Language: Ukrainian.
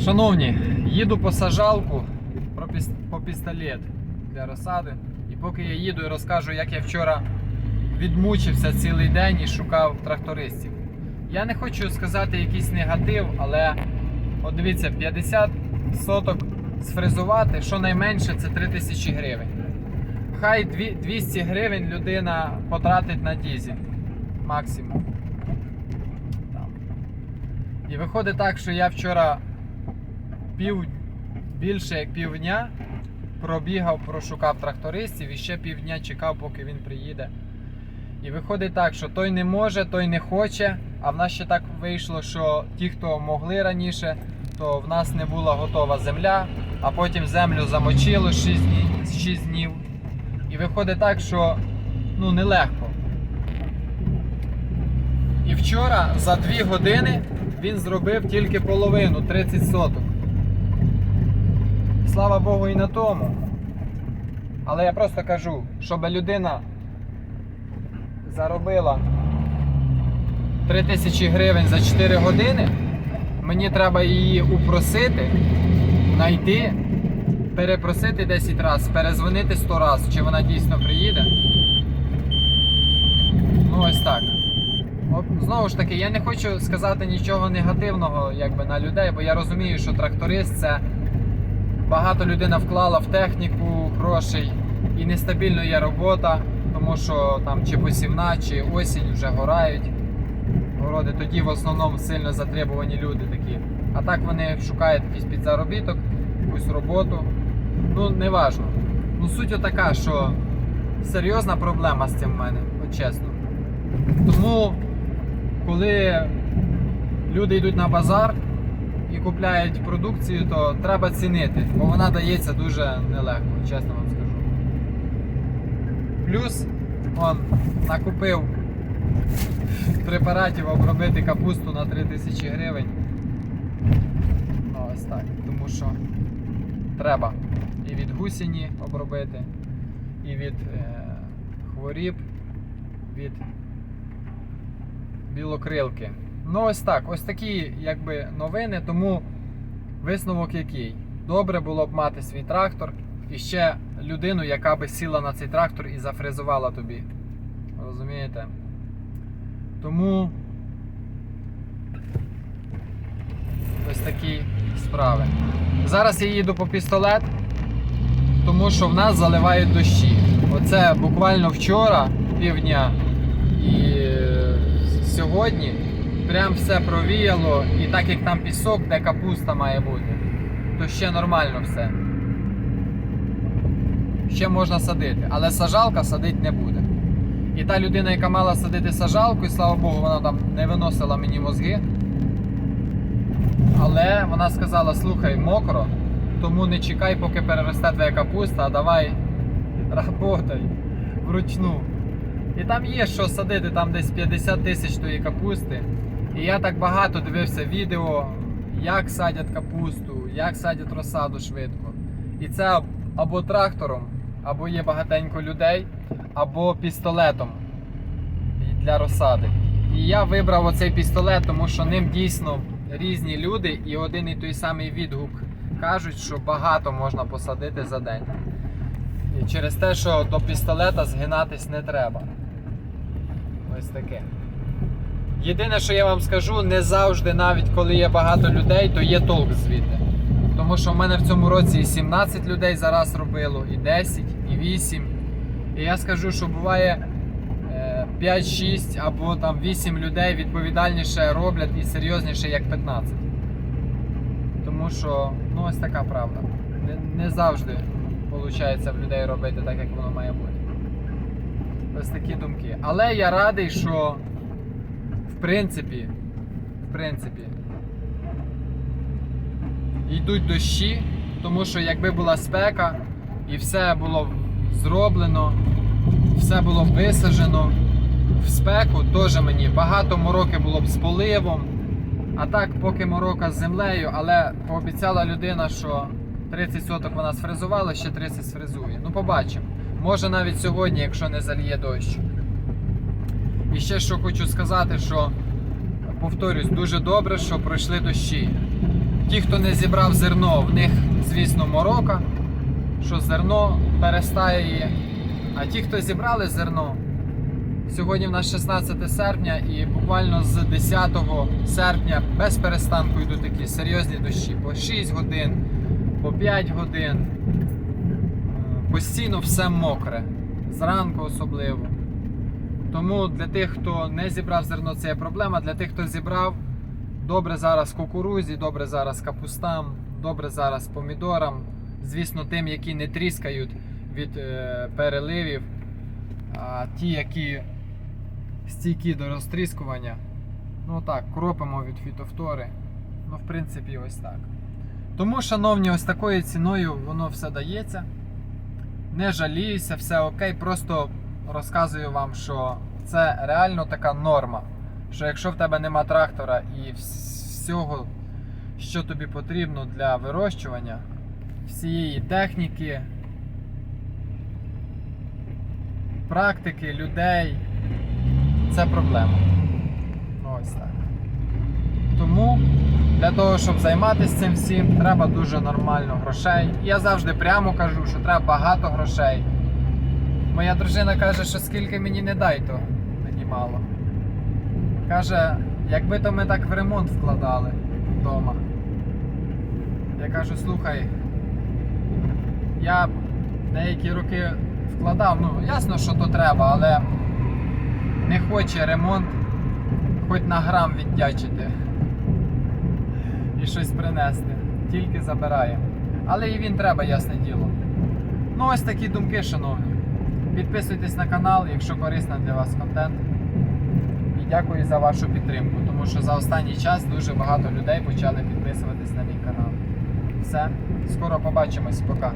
Шановні, їду по сажалку по пістолет для розсади. І поки я їду і розкажу, як я вчора відмучився цілий день і шукав трактористів. Я не хочу сказати якийсь негатив, але от дивіться, 50 соток сфрезувати, щонайменше це 3000 гривень. Хай 200 гривень людина потратить на дізель максимум. І виходить так, що я вчора пів, більше як півдня пробігав, прошукав трактористів і ще півдня чекав, поки він приїде. І виходить так, що той не може, той не хоче. А в нас ще так вийшло, що ті, хто могли раніше, то в нас не була готова земля, а потім землю замочило 6 днів. 6 днів. І виходить так, що ну, нелегко. І вчора за 2 години він зробив тільки половину 30 соток. Слава Богу і на тому. Але я просто кажу, щоб людина заробила 3000 гривень за 4 години, мені треба її упросити, знайти, перепросити 10 разів, перезвонити 100 разів, чи вона дійсно приїде. Ну ось так. Знову ж таки, я не хочу сказати нічого негативного якби, на людей, бо я розумію, що тракторист це багато людина вклала в техніку грошей і нестабільно є робота, тому що там чи посівна, чи осінь вже горають. Городи тоді в основному сильно затребувані люди такі. А так вони шукають якийсь підзаробіток, якусь роботу. Ну, не важно. Ну, суть така, що серйозна проблема з цим в мене, от чесно. Тому, коли люди йдуть на базар і купляють продукцію, то треба цінити, бо вона дається дуже нелегко, чесно вам скажу. Плюс он накупив препаратів обробити капусту на 3000 гривень. Ну, ось так. Тому що треба і від гусіні обробити, і від е, хворіб, від білокрилки. Ну ось так, ось такі якби новини, тому висновок який? Добре було б мати свій трактор і ще людину, яка би сіла на цей трактор і зафрезувала тобі. Розумієте? Тому ось такі справи. Зараз я їду по пістолет, тому що в нас заливають дощі. Оце буквально вчора, півдня, і е, сьогодні прям все провіяло. І так як там пісок, де капуста має бути, то ще нормально все. Ще можна садити, але сажалка садити не буде. І та людина, яка мала садити сажалку, і слава Богу, вона там не виносила мені мозги. Але вона сказала: слухай, мокро, тому не чекай, поки переросте твоя капуста, а давай работай вручну. І там є що садити, там десь 50 тисяч тої капусти. І я так багато дивився відео, як садять капусту, як садять розсаду швидко. І це або трактором, або є багатенько людей, або пістолетом для розсади. І я вибрав оцей пістолет, тому що ним дійсно різні люди, і один і той самий відгук кажуть, що багато можна посадити за день. І через те, що до пістолета згинатись не треба. Ось таке. Єдине, що я вам скажу, не завжди, навіть коли є багато людей, то є толк звідти. Тому що в мене в цьому році і 17 людей зараз робило, і 10, і 8. І я скажу, що буває е, 5-6 або там 8 людей відповідальніше роблять і серйозніше, як 15. Тому що, ну ось така правда. Не, не завжди виходить в людей робити так, як воно має бути. Ось такі думки. Але я радий, що принципі, в принципі, йдуть дощі, тому що якби була спека і все було зроблено, все було висаджено в спеку, теж мені багато мороки було б з поливом. А так, поки морока з землею, але пообіцяла людина, що 30 соток вона сфрезувала, ще 30 сфрезує. Ну, побачимо. Може навіть сьогодні, якщо не заліє дощ. І ще що хочу сказати, що повторюсь, дуже добре, що пройшли дощі. ті, хто не зібрав зерно, в них, звісно, морока, що зерно перестає. А ті, хто зібрали зерно, сьогодні в нас 16 серпня, і буквально з 10 серпня без перестанку йдуть такі серйозні дощі по 6 годин, по 5 годин. Постійно все мокре, зранку особливо. Тому для тих, хто не зібрав зерно, це є проблема. Для тих, хто зібрав, добре зараз кукурузі, добре зараз капустам, добре зараз помідорам. Звісно, тим, які не тріскають від е, переливів, а ті, які стійкі до розтріскування. Ну так, кропимо від фітофтори. Ну, в принципі, ось так. Тому, шановні, ось такою ціною воно все дається. Не жаліюся, все окей. Просто розказую вам, що це реально така норма. Що якщо в тебе нема трактора і всього, що тобі потрібно для вирощування, всієї техніки, практики, людей, це проблема. Ось так. Тому для того, щоб займатися цим всім, треба дуже нормально грошей. Я завжди прямо кажу, що треба багато грошей. Моя дружина каже, що скільки мені не дай, то мені мало. Каже, якби то ми так в ремонт вкладали вдома. Я кажу, слухай, я деякі роки вкладав, ну ясно, що то треба, але не хоче ремонт хоч на грам віддячити і щось принести. Тільки забирає. Але і він треба, ясне діло. Ну, ось такі думки, шановні. Підписуйтесь на канал, якщо корисний для вас контент. І дякую за вашу підтримку, тому що за останній час дуже багато людей почали підписуватись на мій канал. Все, скоро побачимось, пока.